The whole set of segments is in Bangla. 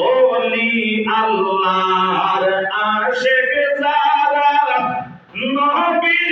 ওলি আল্লাহর আশেক যারা নবীর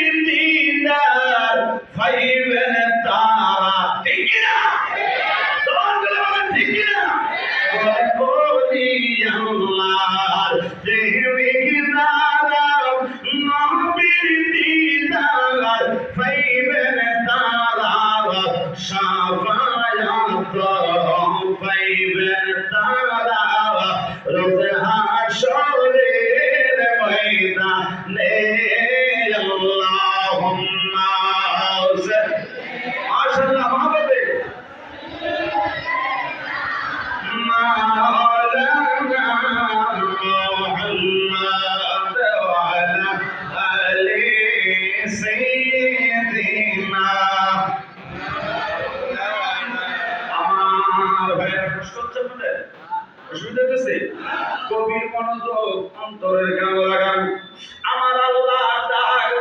হচ্ছে কবির অন্তরের গান লাগান। আমার আল্লাহ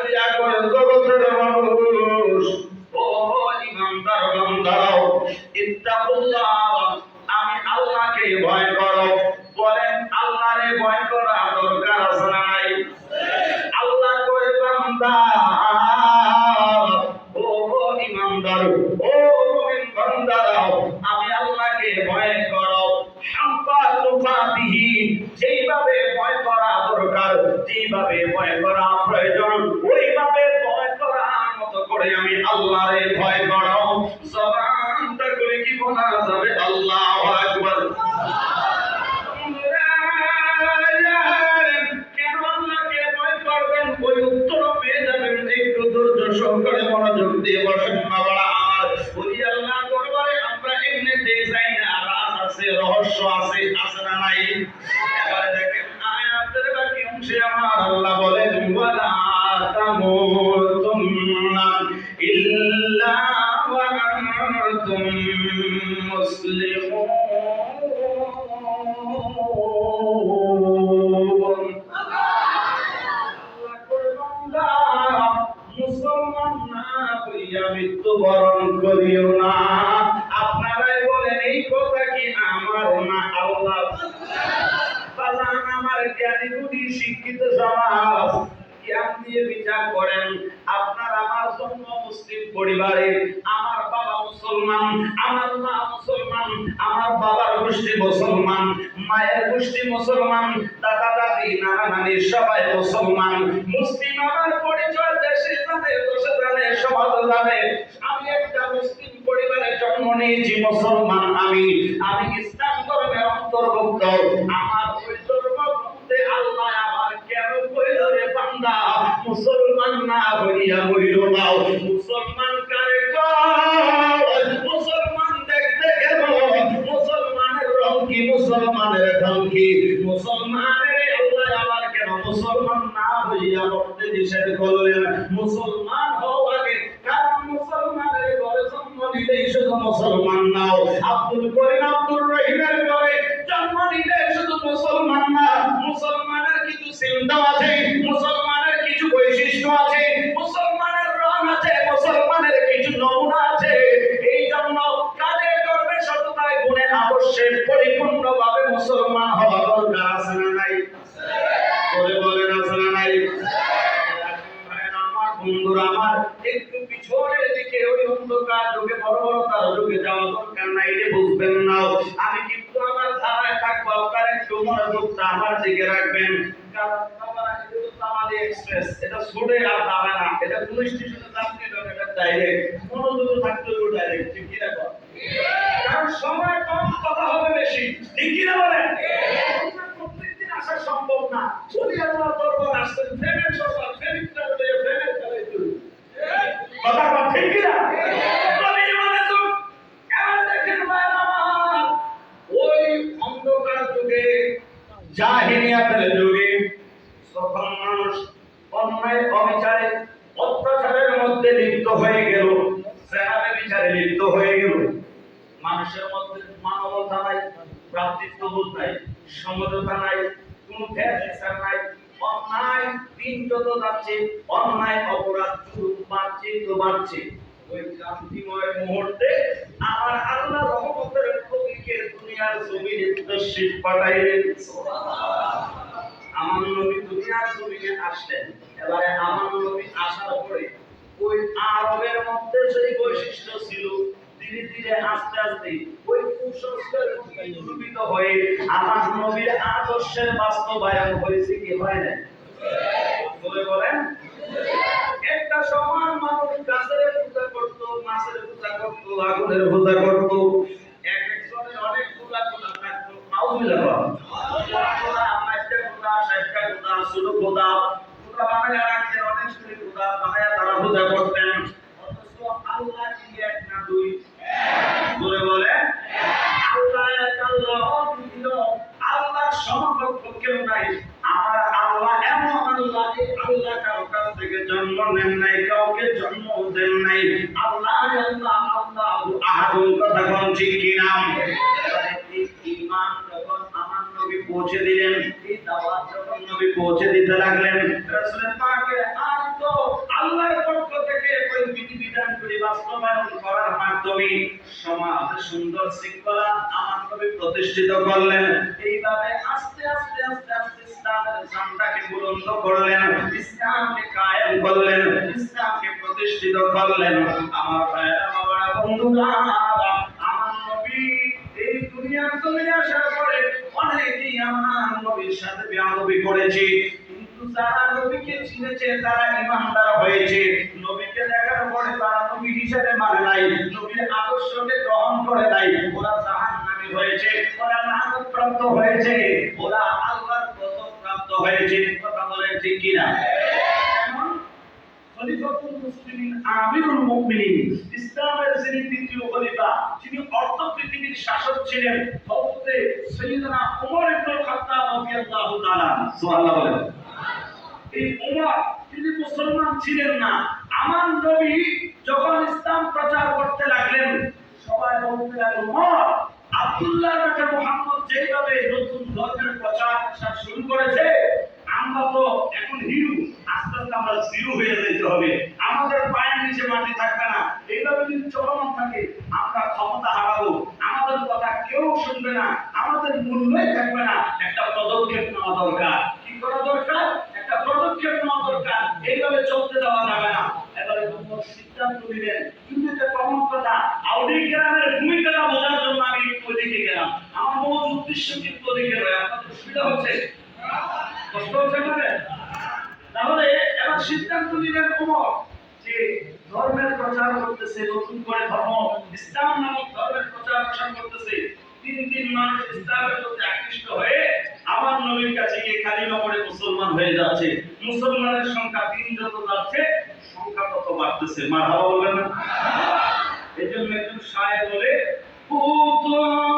দিয়া জগতের মানুষ, ও ইমানদার বান্দাও ইত্তাকুল্লাহ, আমি আল্লাহকে ভয় করো। বলেন, আল্লাহরে ভয় করা দরকার আছে নাই? আল্লাহ কয়ে, বান্দা রহস্য আছে না নাই। এবারে দেখেন আয়াতের বাকি অংশে আমার আল্লাহ বলেন মৃত্যুবরণ করিও না। আমার না, আল্লাহ। বাজান আমার জ্ঞানী গুণী শিক্ষিত সমাজ। জ্ঞান দিয়ে বিচার করেন, আপনার আমার জন্ম মুসলিম পরিবারে। আমার বাবা মুসলমান, আমার মা মুসলমান, আমার বাবার গোষ্ঠী মুসলমান, মায়ের গোষ্ঠী মুসলমান দাদা দাদি নানা নানি সবাই মুসলমান। মুসলিম আমার পরিচয় দেশে জানে দেশে জানে, সমাজ জানে। আমি একটা মুসলিম পরিবারে জন্ম নিয়েছি, মুসলমান আমি। আমি অন্তর্ভুক্ত মুসলমান না হইয়া নাও মুসলমান কারে মুসলমান দেখতে কেমন? মুসলমানের রং কি? মুসলমানের কি? মুসলমানের মুসলমান না হইয়া নিষেধ করলেন? মুসলমান হও আগে, কারণ মুসলমানের ঘরে জন্ম নিলেই শুধু মুসলমান নাও। আব্দুল করিম আব্দুল রহিমের ঘরে নিলে শুধু মুসলমান না মুসলমানের কিছু চিন্তা আছে। একটু মনোযোগটা তাহার দিকে রাখবেন। কারণ বাবারা, এটা তো তামালি এক্সপ্রেস এটা ছুটে আর যাবে না। এটা কোন স্টেশনে যাত্রী নয় এটা ডাইরেক্ট মনোযোগ থাকতে হবে ডাইরেক্ট ঠিক কি না কারণ সময় কম কথা হবে বেশি ঠিক কি না বলেন প্রত্যেকদিন আসা সম্ভব না। যদি আল্লাহ দরবার আসতেন ফেমের সরকার ফেমিকটা বলে ফেমের চালাই তুই কথা কথা ঠিক কি না তবে মানে তো এমন দেখেন ভাই আমার ওই অন্ধকার যুগে জাহিনিয়াতের যুগে যখন মানুষ অন্যায় অবিচারে অত্যাচারের মধ্যে লিপ্ত হয়ে গেল সেনাবে বিচারে লিপ্ত হয়ে গেল। মানুষের মধ্যে মানবতা নাই ভ্রাতৃত্ববোধ নাই সমতা নাই, কোনো ভেদ নাই, অন্যায় দিন যত যাচ্ছে, অন্যায় অপরাধ বাড়ছে তো বাড়ছে। ওই ক্রান্তিময় মুহূর্তে আমার আল্লাহ রহমতের দুনিয়া দুনিয়ার জমিনে তশরিফ পাঠাইলেন। আমার নবী দুনিয়ার জমিনে আসলেন। এবারে আমার নবী আসার পরে ওই আরবের মধ্যে সেই বৈশিষ্ট্য ছিল। ধীরে ধীরে আস্তে আস্তে ওই কুসংস্কার রূপিত হয়ে আমার নবীর আদর্শের বাস্তবায়ন হয়েছে কি হয় না বলে বলেন। একটা সমান মানুষ গাছের পূজা করতো, মাছের পূজা করতো, আগুনের পূজা করতো পৌঁছে দিলেন। নবী পৌঁছে দিতে লাগলেন। আল্লাহর পক্ষ থেকে ওই করে বাস্তবায়ন করার মাধ্যমে সমাজে সুন্দর শৃঙ্খলা আমার প্রতিষ্ঠিত করলেন। এইভাবে আস্তে আস্তে আস্তে আস্তে ইসলামের ঝান্ডাকে বুলন্দ করলেন ইসলামকে কায়েম করলেন ইসলামকে প্রতিষ্ঠিত করলেন। আমার ভাইয়েরা বাবারা বন্ধুরা নবীর সাথে বেয়াদবি করেছে। কিন্তু যারা নবীকে চিনেছে, তারা ইমানদার হয়েছে। নবীকে দেখার পরে তারা নবী হিসেবে মানে নাই। নবীর আদর্শকে গ্রহণ করে নাই। ওরা জাহান্নামী হয়েছে, ওরা নাহাত প্রাপ্ত হয়েছে, ওরা আল্লাহর গজব প্রাপ্ত হয়েছে। কথা বলেন ঠিক কিনা? মুসলিমিন ছিলেন না। আমার নবী যখন ইসলাম প্রচার করতে লাগলেন, সবাই বলতে লাগল ওমর আব্দুল্লাহ মুহাম্মদ যেভাবে নতুন ধর্মের প্রচার প্রসার শুরু করেছে, আমরা তো এখন হিরু আস্তে আস্তে জিরো হয়ে যেতে হবে। আমাদের পায়ের নিচে মাটি থাকবে না। এইভাবে যদি চলমান থাকে, আমরা ক্ষমতা হারাবো। আমাদের কথা কেউ শুনবে না। আমাদের মূল্যই থাকবে না। একটা পদক্ষেপ নেওয়া দরকার। কি করা দরকার? একটা পদক্ষেপ নেওয়া দরকার। এইভাবে চলতে দেওয়া যাবে না। এবারে সিদ্ধান্ত নিলেন। কিন্তু এটা কমন কথা আউডি গ্রামের ভূমিকাটা বোঝার জন্য আমি ওদিকে গেলাম। আমার মূল উদ্দেশ্য কিন্তু যে ধর্মের প্রচার করতেছে, নতুন করে ধর্ম, ইসলাম নামক ধর্মের প্রচার প্রসার করতেছে, তিন তিন মানুষ ইসলামের প্রতি আকৃষ্ট হয়ে আমার নবীর কাছে গিয়ে কালিমা পড়ে মুসলমান হয়ে যাচ্ছে। মুসলমানের সংখ্যা দিন যত যাচ্ছে, সংখ্যা তত বাড়তেছে। মার হাওয়া বলবেন না? এই জন্য একজন শায়ের বলে পুতনে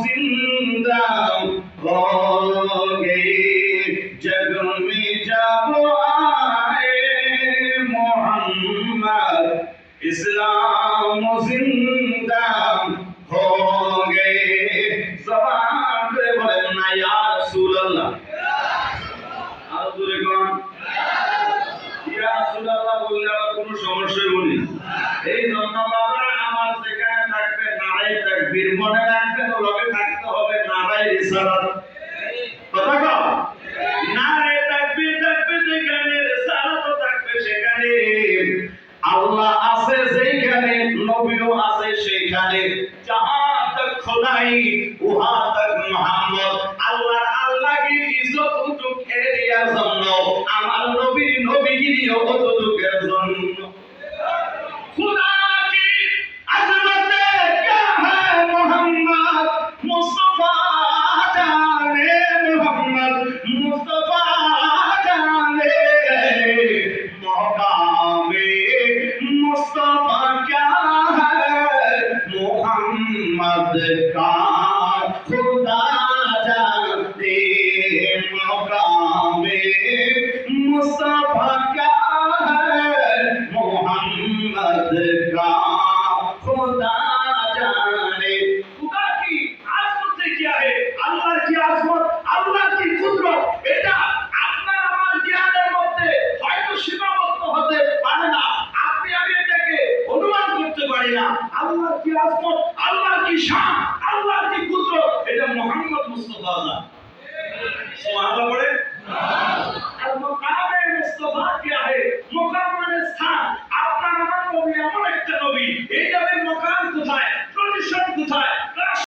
जिंदा हो गए जग में जब आए मोहम्मद इस्लाम जिंदा हो गए जबान पे बोले ना या रसूल अल्लाह আর দূরে কোন ইয়া রাসূলুল্লাহ বললে আবার কোনো সমস্যা বলি এই জন্য বাবা আমার যেখানে থাকবে নারাই তাকবীর মনে রাখবেন লগে থাকতে হবে নারাই রিসালাত কথা কও। নারাই তাকবীর থাকবে, যেখানে রিসালাত থাকবে সেখানে। আল্লাহ আছে যেখানে নবীও আছে সেখানে যাহা তক খোদাই, উহা তক মোহাম্মদ। আল্লাহর আল্লাহকে ইজ্জত উঠুক এরিয়ার জন্য, আমার নবীর নবীগিরিও অতটুকের জন্য পারি না। আল্লাহ কি আসমত আল্লাহ কি শান আল্লাহ কি পুত্র এটা মোহাম্মদ মুস্তফা আল্লাহ। সুবহানাল্লাহ বলে? আর মুস্তফা কি স্থান। আপনার আমার নবী এমন একটা নবী। এই নবীর মোকাম কোথায়? প্রতিষ্ঠান কোথায়?